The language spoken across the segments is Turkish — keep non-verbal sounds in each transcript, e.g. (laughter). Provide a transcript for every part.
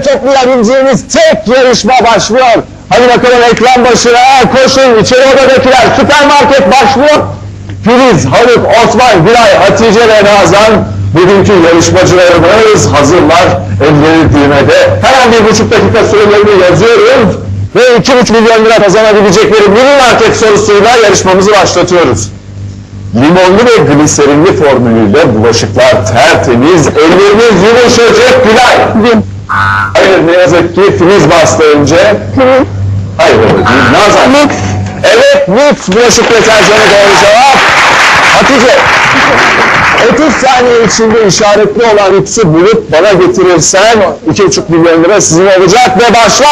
ellerinizle toplayabileceğiniz tek yarışma başlıyor. Hadi bakalım ekran başına koşun içeri odadakiler süpermarket başlıyor. Filiz, Haluk, Osman, Gülay, Hatice ve Nazan bugünkü yarışmacılarımız hazırlar. Elleri düğmede. Hemen bir buçuk dakika sürelerini yazıyorum. Ve iki buçuk milyon lira kazanabilecekleri mini market sorusuyla yarışmamızı başlatıyoruz. Limonlu ve gliserinli formülüyle bulaşıklar tertemiz, elleriniz yumuşacık Gülay. Hayır ne yazık ki Filiz bastı önce. Hayır öyle değil. Nazan. Evet Mix bulaşık deterjanı doğru cevap. Hatice. 30 saniye içinde işaretli olan X'i bulup bana getirirsen 2,5 milyon lira sizin olacak ve başla.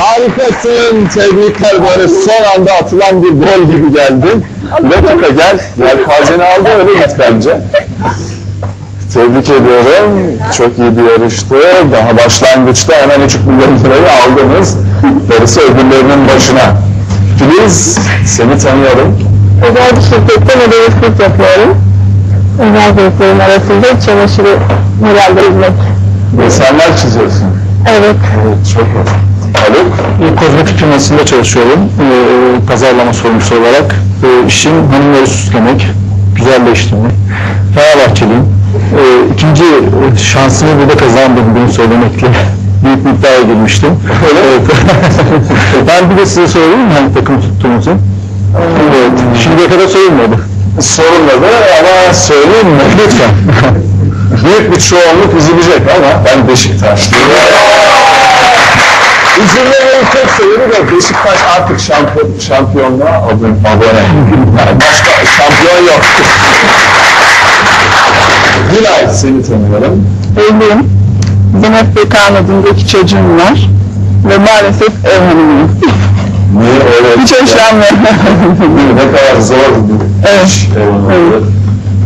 Harikasın. Tebrikler böyle son anda atılan bir gol gibi geldin. Lopaka gel. Yelpazeni aldı öyle git bence. Tebrik ediyorum. Çok iyi bir yarıştı. Daha başlangıçta hemen 3 milyon lirayı aldınız. Darısı ödüllerinin başına. Filiz seni tanıyalım. Özel bir şirkette modelistlik yapıyorum. Özel zevklerim arasında çamaşırı modelde izlemek. Desenler çiziyorsun. Evet. Evet, çok hoş. Haluk. Kozmetik firmasında çalışıyorum. Ee, pazarlama sorumlusu olarak. Ee, işim hanımları süslemek, güzelleştirmek. Fenerbahçeliyim. Ee, ikinci şansımı burada kazandım bunu söylemekle. Büyük bir iddiaya girmiştim. Evet. (laughs) ben bir de size sorayım hangi takım tuttuğunuzu? Evet. Şimdiye kadar sorulmadı. Sorulmadı ama söyleyeyim mi? (laughs) Lütfen. Büyük bir çoğunluk üzülecek ama ben Beşiktaşlıyım. (laughs) Üzülmeyi çok severim de Beşiktaş artık şampiyon, şampiyonluğa abone. abone. Yani başka şampiyon yok. Gülay seni tanıyalım. Evliyim. Zeynep Bekan adında iki çocuğum var. Ve maalesef ev hanımıyım. Niye öyle? Hiç hoşlanmıyorum. Ne kadar zor bir Evet. iş. Evet.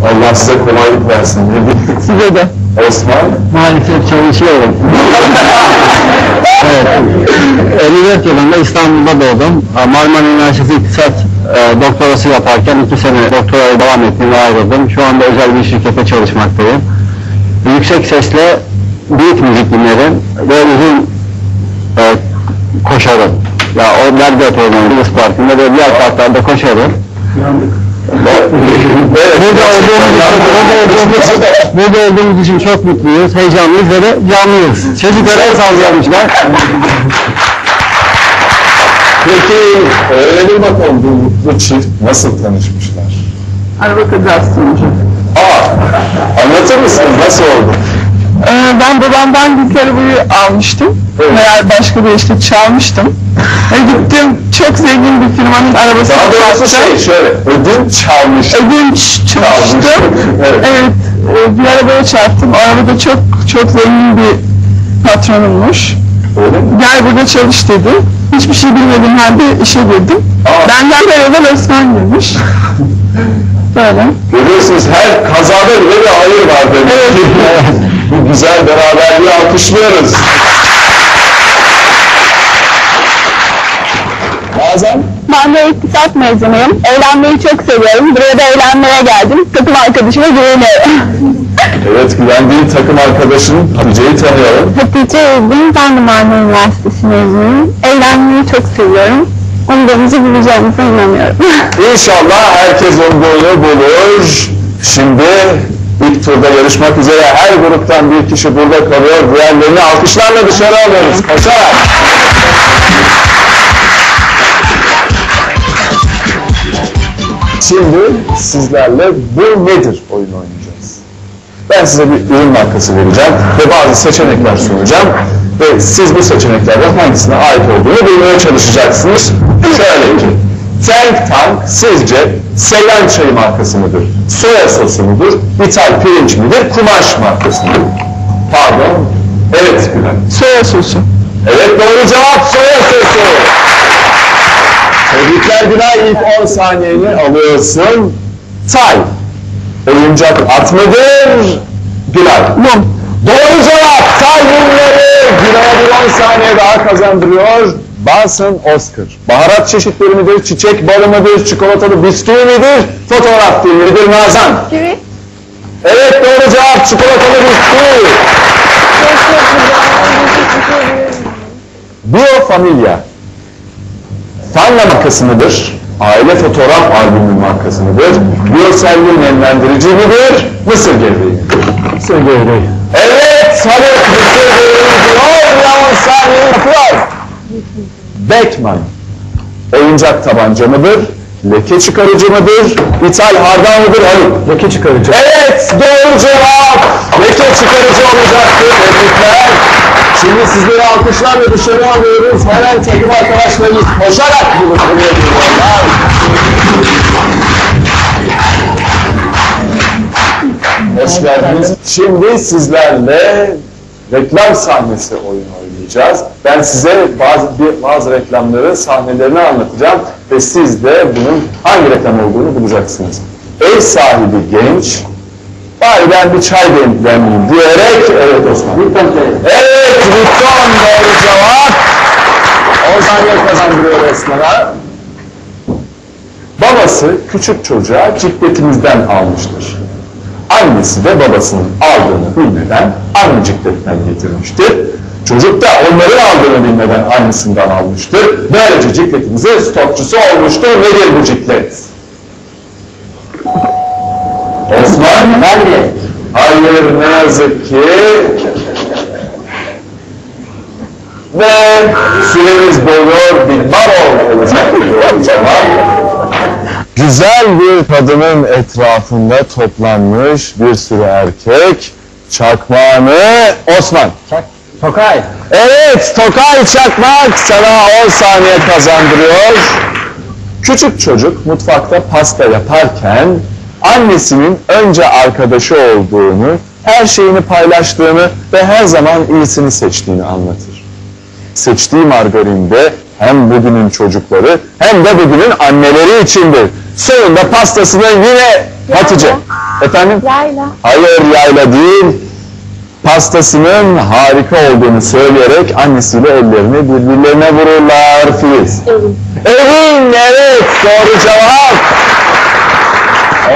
Allah size kolaylık versin. Size de. Osman. Maalesef çalışıyorum. evet. 54 yılında İstanbul'da doğdum. Marmara Üniversitesi İktisat e, doktorası yaparken iki sene doktoraya devam ettim ve ayrıldım. Şu anda özel bir şirkette çalışmaktayım. Yüksek sesle büyük müzik dinlerim ve uzun e, koşarım. Ya o nerede? Kıbrıs Parkı'nda ve diğer parklarda koşarım. Evet. Burada olduğumuz, burada olduğumuz, burada olduğumuz için çok mutluyuz, heyecanlıyız ve de canlıyız. Çocuklara el sallamışlar. Peki öğrenelim bakalım bu mutlu çift nasıl tanışmışlar? Araba kazası sonucu. Aa, anlatır mısınız nasıl oldu? Ee, ben babamdan gitar boyu almıştım. Evet. Veya başka bir işte çalmıştım. Ve gittim çok zengin bir firmanın arabasını Daha doğrusu şey şöyle, ödünç çalmış. Ödünç çalıştım. Evet. Evet, e, bir arabaya çarptım. O arabada çok çok zengin bir patronummuş. Öyle mi? Gel burada çalış dedi. Hiçbir şey bilmediğim halde işe girdim. Aa. Benden beraber Osman girmiş. (laughs) Böyle. Görüyorsunuz her kazada bile bir hayır var demek ki. Güzel beraberliği alkışlıyoruz. Bazen Ben de iktisat mezunuyum. Eğlenmeyi çok seviyorum. Buraya da eğlenmeye geldim. Takım arkadaşıma güveniyorum. evet güvendiğin takım arkadaşın Hatice'yi tanıyalım. Hatice Özgün, ben de Marmara Üniversitesi mezunuyum. Eğlenmeyi çok seviyorum. Umduğumuzu bulacağımıza inanıyorum. İnşallah herkes umduğunu bulur. Şimdi ilk turda yarışmak üzere her gruptan bir kişi burada kalıyor. Diğerlerini alkışlarla dışarı alıyoruz. Koşarak. Şimdi sizlerle bu nedir oyun oynayacağız. Ben size bir ürün markası vereceğim ve bazı seçenekler sunacağım. Ve siz bu seçeneklerden hangisine ait olduğunu bulmaya çalışacaksınız. Şöyle ki, Tank Tank sizce Seylan çayı markası mıdır? Soya sosu mudur? İthal pirinç midir? Kumaş markası mıdır? Pardon. Evet, Gülen. Soya sosu. Evet doğru cevap soya sosu. Tebrikler Günay ilk 10 saniyeni alıyorsun. Say. Oyuncak at mıdır? Gülay. Mum. Doğru cevap. Say mumları. Gülay'a bir 10 saniye daha kazandırıyor. Basın Oscar. Baharat çeşitleri midir? Çiçek balı mıdır? Çikolatalı bisküvi midir? Fotoğraf filmidir Nazan? Gibi. Evet doğru cevap. Çikolatalı bisküvi. Biofamilya. Fanla markası mıdır? Aile fotoğraf albümü markası mıdır? Biyoselli nemlendirici midir? Mısır gevreği? Mısır gevreği. Evet, Haluk Mısır gevreği diyor. Yalnız saniye yapıyor. Beckman. Oyuncak tabanca mıdır? Leke çıkarıcı mıdır? İthal hardal mıdır? Haluk. Leke çıkarıcı. Evet doğru cevap. Leke çıkarıcı olacaktı. Tebrikler. Şimdi sizleri alkışlarla dışarı alıyoruz. Hemen takım arkadaşlarımız koşarak geliyorlar. Hoş geldiniz. Şimdi sizlerle reklam sahnesi oyunu oynayacağız. Ben size bazı bazı reklamları sahnelerini anlatacağım ve siz de bunun hangi reklam olduğunu bulacaksınız. Ev sahibi genç, bari ben bir çay dem- demleyeyim diyerek, evet Osman. Evet, Lipton doğru cevap. 10 saniye kazandırıyor Osman'a. Babası küçük çocuğa cikletimizden almıştır. Annesi de babasının aldığını bilmeden aynı cikletten getirmiştir. Çocuk da onların aldığını bilmeden annesinden almıştır. Böylece cikletimizin stokçusu olmuştur. Nedir bu ciklet? Osman? Hayır. Hayır ne yazık ki. Ve süremiz doluyor. Bir marol olacak diyor cevap. Güzel bir kadının etrafında toplanmış bir sürü erkek. Çakmağını Osman. Tokay. Evet, Tokay Çakmak sana 10 saniye kazandırıyor. Küçük çocuk mutfakta pasta yaparken annesinin önce arkadaşı olduğunu, her şeyini paylaştığını ve her zaman iyisini seçtiğini anlatır. Seçtiği margarinde hem bugünün çocukları hem de bugünün anneleri içindir. Sonunda pastasını yine Hatice. Efendim? Yayla. Hayır yayla değil. Pastasının harika olduğunu söyleyerek annesiyle ellerini birbirlerine vururlar Filiz. Evin. Evin evet doğru cevap.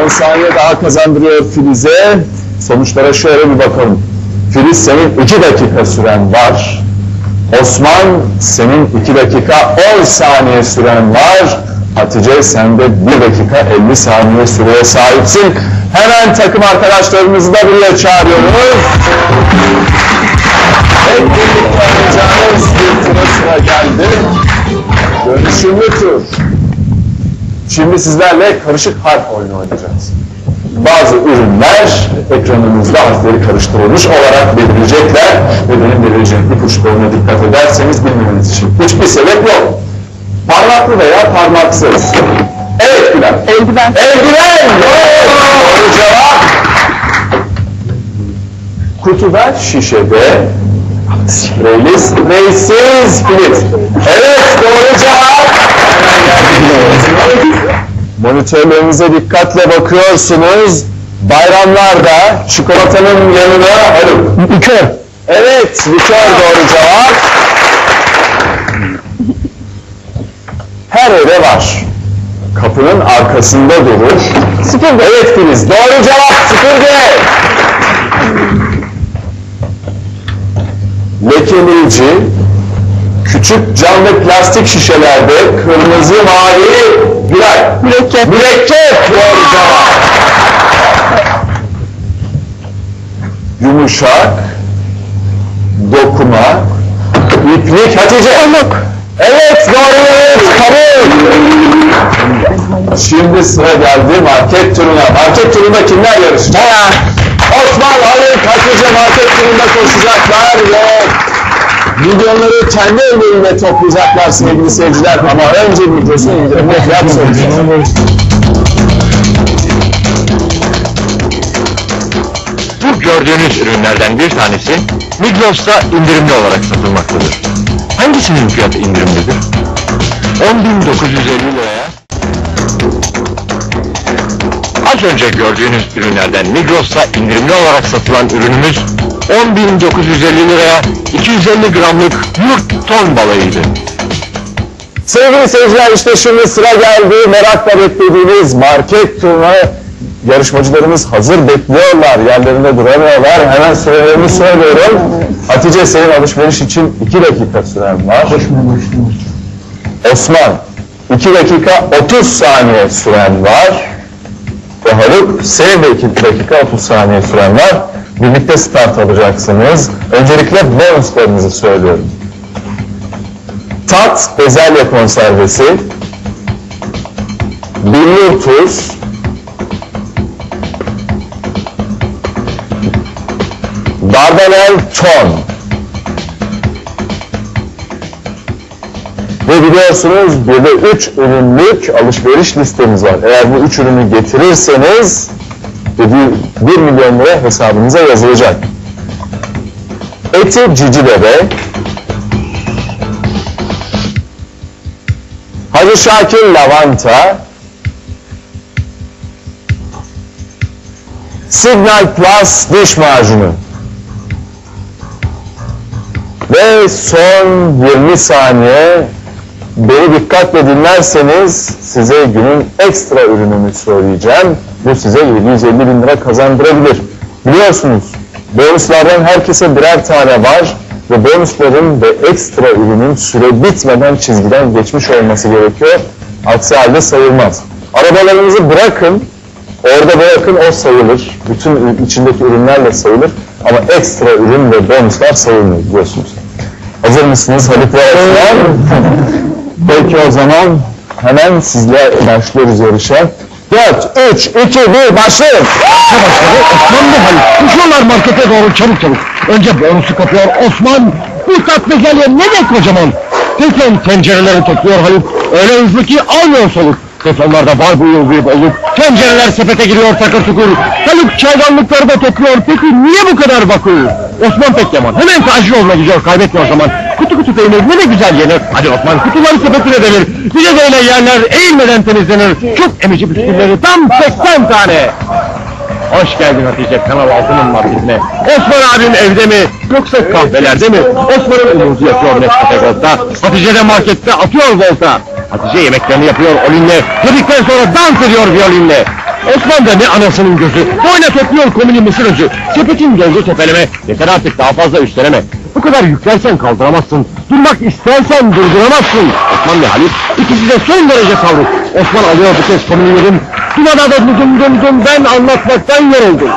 10 saniye daha kazandırıyor Filiz'e. Sonuçlara şöyle bir bakalım. Filiz senin 2 dakika süren var. Osman senin 2 dakika 10 saniye süren var. Hatice sen de 1 dakika 50 saniye süreye sahipsin. Hemen takım arkadaşlarımızı da buraya çağırıyoruz. Hep birlikte bir tura geldi. Dönüşümlü tur. Şimdi sizlerle karışık harf oyunu oynayacağız. Bazı ürünler ekranımızda harfleri karıştırılmış olarak belirleyecekler ve benim belirleyeceğim ipuçlarına dikkat ederseniz bilmeniz için hiçbir sebep yok. Parmaklı veya parmaksız. Evet Gülen. Eldiven. Eldiven! Doğru cevap. Kutuda, şişede, spreyli, spreysizFiliz. Evet, doğru cevap. Hemen (laughs) geldik. Monitörlerinize dikkatle bakıyorsunuz. Bayramlarda çikolatanın yanına Haluk. Likör. Evet, likör doğru cevap. Her evde var. Kapının arkasında durur. Süpürge. Evet Filiz, doğru cevap süpürge. Lekeleyici, küçük cam ve plastik şişelerde kırmızı, mavi, Gülay. Mürekkep. Mürekkep doğru cevap. Yumuşak, dokuma, iplik, Hatice. Pamuk. Evet doğru, kabul. Şimdi sıra geldi market turuna. Market turunda kimler yarışacak? Osman, Haluk, Hatice market turunda koşacaklar ve milyonları kendi ellerinde toplayacaklar sevgili seyirciler ama önce mikrofonu indirmek soracağız. Bu gördüğünüz ürünlerden bir tanesi Migros'ta indirimli olarak satılmaktadır. Hangisinin fiyatı indirimlidir? 10.950 liraya Az önce gördüğünüz ürünlerden Migros'ta indirimli olarak satılan ürünümüz 10.950 liraya 250 gramlık yurt ton balığıydı. Sevgili seyirciler işte şimdi sıra geldi. Merakla beklediğiniz market turuna yarışmacılarımız hazır bekliyorlar. Yerlerinde duramıyorlar. Hemen sürelerini söylüyorum. Hatice senin alışveriş için 2 dakika süren var. Osman 2 dakika 30 saniye süren var. Ve Haluk senin de 2 dakika 30 saniye süren var. Birlikte start alacaksınız. Öncelikle bonuslarınızı söylüyorum. Tat bezelye konservesi, billur tuz, dardanel ton. Ve biliyorsunuz bir de 3 ürünlük alışveriş listemiz var. Eğer bu 3 ürünü getirirseniz 1 milyon lira hesabınıza yazılacak. Eti cici bebe, Hacı Şakir lavanta, Signal Plus diş macunu ve son 20 saniye beni dikkatle dinlerseniz size günün ekstra ürününü söyleyeceğim. Bu size 750 bin lira kazandırabilir. Biliyorsunuz bonuslardan herkese birer tane var ve bonusların ve ekstra ürünün süre bitmeden çizgiden geçmiş olması gerekiyor. Aksi halde sayılmaz. Arabalarınızı bırakın, orada bırakın o sayılır. Bütün içindeki ürünlerle sayılır. Ama ekstra ürün ve bonuslar sayılmıyor biliyorsunuz. Hazır mısınız ve Osman? Peki o zaman hemen sizle başlıyoruz yarışa. 4, 3, 2, 1 başlayın. Osman ve Haluk koşuyorlar markete doğru çabuk çabuk. Önce bonusu kapıyor Osman. Bu tat bezelye ne de kocaman. Teflon tencereleri topluyor Haluk. Öyle hızlı ki almıyor soluk. Teflonlarda var bu yıl bolluk. Tencereler sepete giriyor takır tukur. Haluk çaydanlıkları da topluyor. Peki niye bu kadar vakur? Osman Pekyaman hemen Tacıoğlu'na gidiyor kaybetmiyor zaman. Kutu kutu peynir ne güzel yenir. Hadi Osman kutuları sepetine denir. Bir de böyle yerler eğilmeden temizlenir. Çok emici bisküvileri tam 80 tane. Hoş geldin Hatice Kanal Altı'nın marketine. Osman abim evde mi? Yoksa kahvelerde mi? Osman'ın umudu yapıyor Nescafe Gold'da. Hatice de markette atıyor volta. Hatice yemeklerini yapıyor olinle. Yedikten sonra dans ediyor violinle. Osman da ne anasının gözü. Boyna topluyor komini mısır özü. Sepetin doldu tepeleme. Yeter artık daha fazla üsteleme. Kadar yüklersen kaldıramazsın. Durmak istersen durduramazsın. Osman ve Halit ikisi de son derece savruk. Osman alıyor bu kez komünlerin. Dumada da dum dum dum ben anlatmaktan yoruldum.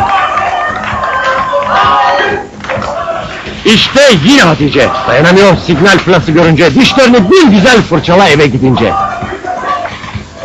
İşte yine Hatice. Dayanamıyor Signal Plus'ı görünce. Dişlerini bir güzel fırçala eve gidince.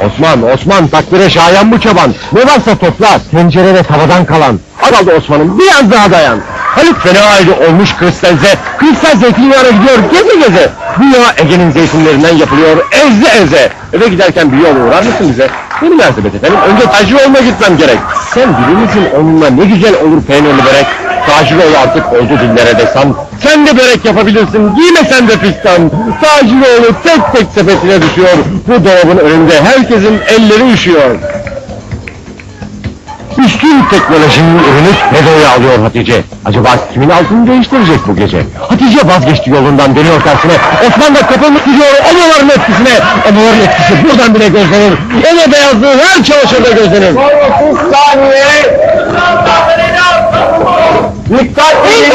Osman, Osman takdire şayan bu çoban. Ne varsa topla, tencere ve tavadan kalan. Al Osman'ım, biraz daha dayan. Haluk fena ayrı olmuş kristalze. Kristal zeytinyağına gidiyor geze geze. Bu yağ Ege'nin zeytinlerinden yapılıyor eze eze. Eve giderken bir yol uğrar mısın bize? Ne münasebet efendim, önce Tacıoğlu'na gitmem gerek. Sen bilir misin onunla ne güzel olur peynirli börek? Tacıoğlu artık oldu dillere desem. Sen de börek yapabilirsin, giymesen de fistan. Tacıoğlu tek tek sepetine düşüyor. Bu dolabın önünde herkesin elleri üşüyor. Üstün teknolojinin ürünü Medo'ya alıyor Hatice. Acaba kimin altını değiştirecek bu gece? Hatice vazgeçti yolundan dönüyor tersine. Osman da kapılmış gidiyor omoların etkisine. Omoların etkisi buradan bile gözlenir. Ele beyazlığı her çamaşırda gözlenir. Son 30 saniye. Dikkat edin.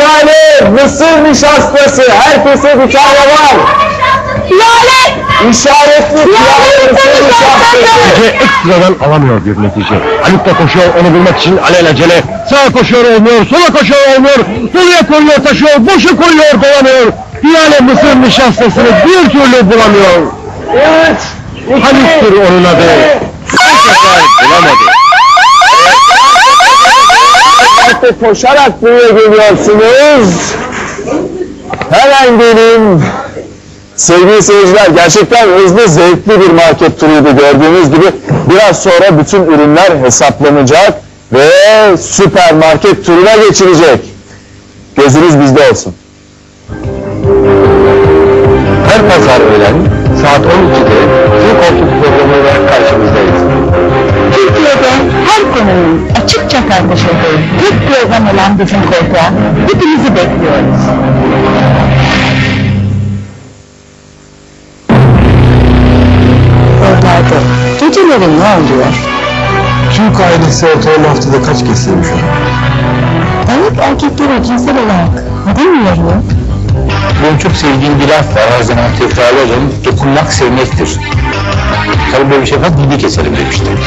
Yani mısır nişastası. Herkese bir tane var. Lale! İşaretli nişastası. Hatice ekstradan alamıyor bir netice. Haluk da koşuyor onu bulmak için alelacele. Sağa koşuyor olmuyor, sola koşuyor olmuyor. Doluya koyuyor taşıyor, boşu koyuyor dolamıyor. Piyale mısır nişastasını bir türlü bulamıyor. Evet. Haluk'tur onun adı. Bu sefer bulamadı. Artık koşarak buraya geliyorsunuz. Hemen gelin. Sevgili seyirciler gerçekten hızlı zevkli bir market turuydu gördüğünüz gibi. Biraz sonra bütün ürünler hesaplanacak ve süpermarket turuna geçirecek. Gözünüz bizde olsun. Her pazar öğlen saat 12'de Türk Koltuk programıyla karşınızdayız. Türkiye'de her konunun açıkça tartışıldığı tek program olan bizim koltuğa hepinizi bekliyoruz. Geceleri ne oluyor? Türk ailesi ortalama haftada kaç kez sevişiyor? Balık erkeklere cinsel olarak neden uyarıyor? Benim çok sevdiğim bir laf var, her zaman tekrarlarım. Dokunmak sevmektir. Tabii böyle bir şey var, dili keselim demiştim.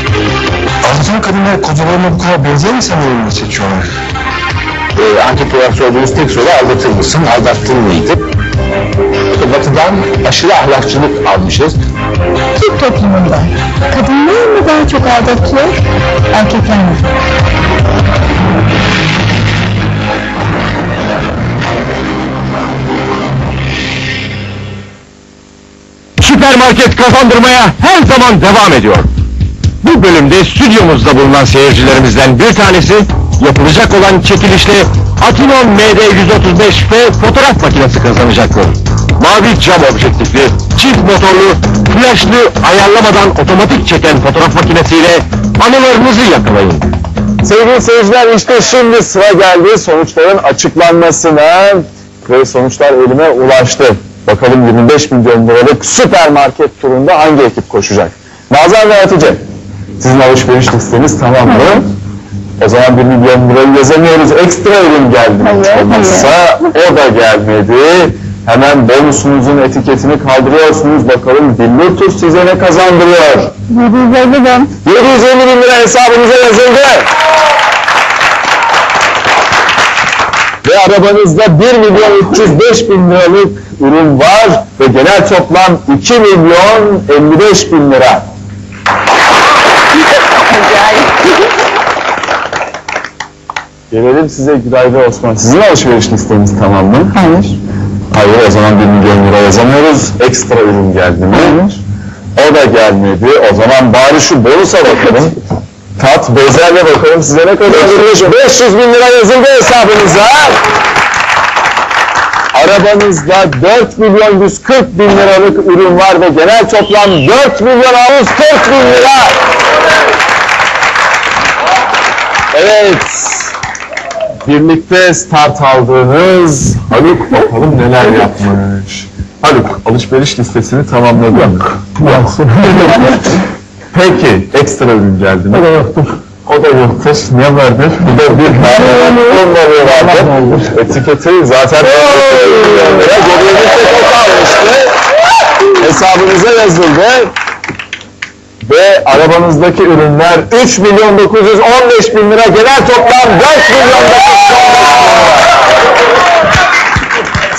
Anlatan kadınlar kocalarına bu kadar benzer insanları seçiyorlar? Ee, anket olarak sorduğunuz tek soru aldatır mısın, aldattın mıydı? Batı'dan aşırı ahlakçılık almışız. Türk toplumunda kadınlar mı daha çok aldatıyor, erkekler mi? Süpermarket kazandırmaya her zaman devam ediyor. Bu bölümde stüdyomuzda bulunan seyircilerimizden bir tanesi yapılacak olan çekilişle Atinon MD135F fotoğraf makinesi kazanacaktır. Mavi cam objektifli, çift motorlu, flaşlı, ayarlamadan otomatik çeken fotoğraf makinesiyle anılarınızı yakalayın. Sevgili seyirciler işte şimdi sıra geldi sonuçların açıklanmasına ve sonuçlar elime ulaştı. Bakalım 25 milyon liralık süpermarket turunda hangi ekip koşacak? Nazan ve Hatice, sizin alışveriş listeniz tamam mı? O zaman 1 milyon lirayı yazamıyoruz. Ekstra ürün geldi. Hayır, Olmazsa o da gelmedi. Hemen bonusunuzun etiketini kaldırıyorsunuz. Bakalım Billur Tur size ne kazandırıyor? 750 bin. 750 bin lira hesabınıza yazıldı. Ve arabanızda 1 milyon 305 bin liralık ürün var ve genel toplam 2 milyon 55 bin lira. (laughs) Gelelim size Güray ve Osman. Sizin alışveriş listeniz tamam mı? Hayır. Hayır o zaman 1 milyon lira yazamıyoruz. Ekstra ürün geldi mi? O da gelmedi. O zaman bari şu bonusa bakalım. Tat bezelye bakalım size ne kadar yazılmış. 500 bin lira yazıldı hesabınıza. Arabanızda 4 milyon 140 bin liralık ürün var ve genel toplam 4 milyon 640 bin lira. Evet. Birlikte start aldığınız Haluk bakalım neler yapmış. Haluk alışveriş listesini tamamladı mı? Peki ekstra ürün geldi mi? O da yoktur. O da yoktur. Ne vardır? Bu da bir tane vardır. Etiketi zaten kalmıştı. Hesabınıza yazıldı. Ve arabanızdaki ürünler 3 milyon 915 bin lira genel toplam 4 milyon 915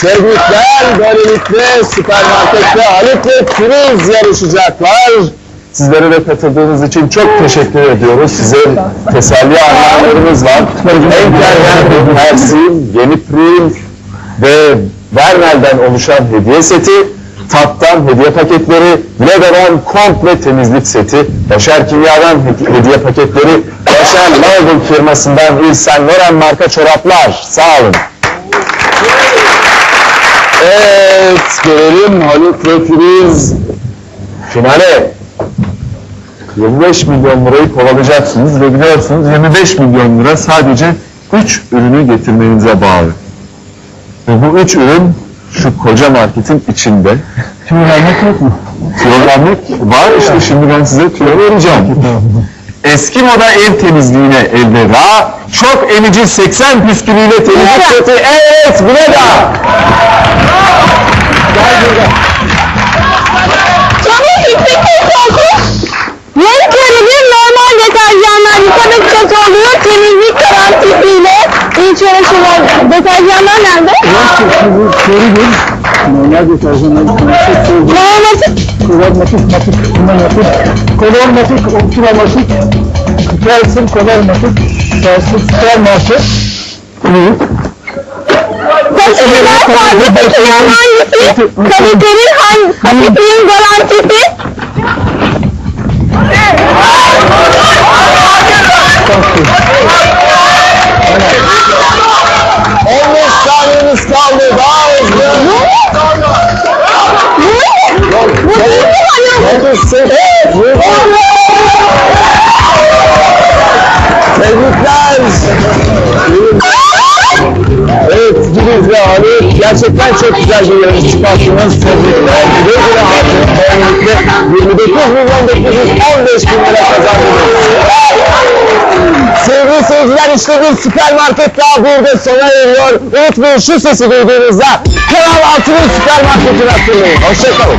Tebrikler böylelikle süpermarkette Haluk ve Filiz yarışacaklar. Sizlere de katıldığınız için çok teşekkür ediyoruz. Size teselli armağanlarımız var. Enkel'den Persil, Yeni Prim ve Vernel'den oluşan hediye seti, Tat'tan hediye paketleri, Lego'dan komple temizlik seti, Başar Kimya'dan hedi- hediye paketleri, Başar Label firmasından İlsen Loren marka çoraplar. Sağ olun. Evet, gelelim Haluk ve Filiz finale. 25 milyon lirayı kovalayacaksınız ve biliyorsunuz 25 milyon lira sadece 3 ürünü getirmenize bağlı. Ve bu 3 ürün şu koca marketin içinde. Tüyo vermek yok mu? Tüyo vermek var işte şimdi ben size tüyo vereceğim. Eski moda ev temizliğine elveda, çok emici 80 püskülüyle temizlik seti, evet bu ne da? Çabuk gittik korku. Renk körülür normal deterjanlar yıkadık çok oluyor. Temizlik garantisiyle iç uğraşılar. Deterjanlar nerede? Normal deterjanlar Kromatik. Kolormatik, matik, kumatik, kolormatik, optiramatik, Kelsin, kolormatik, Kelsin, supermarket. Taşımalar fabrikasının hangisi? Kalitenin hangi? Kalitenin garantisi? şanslı. 15 Yedi. Tebrikler. Evet Filiz ve Ali gerçekten çok güzel bir yarış çıkarttınız. Tebrikler. Güle güle harcayın. Böylelikle 29 milyon 915 bin lira kazandınız. Sevgili seyirciler işte bir süpermarket daha burada sona eriyor. Unutmayın şu sesi duyduğunuzda Kanal Altı'nın süpermarketini hatırlayın. Hoşçakalın.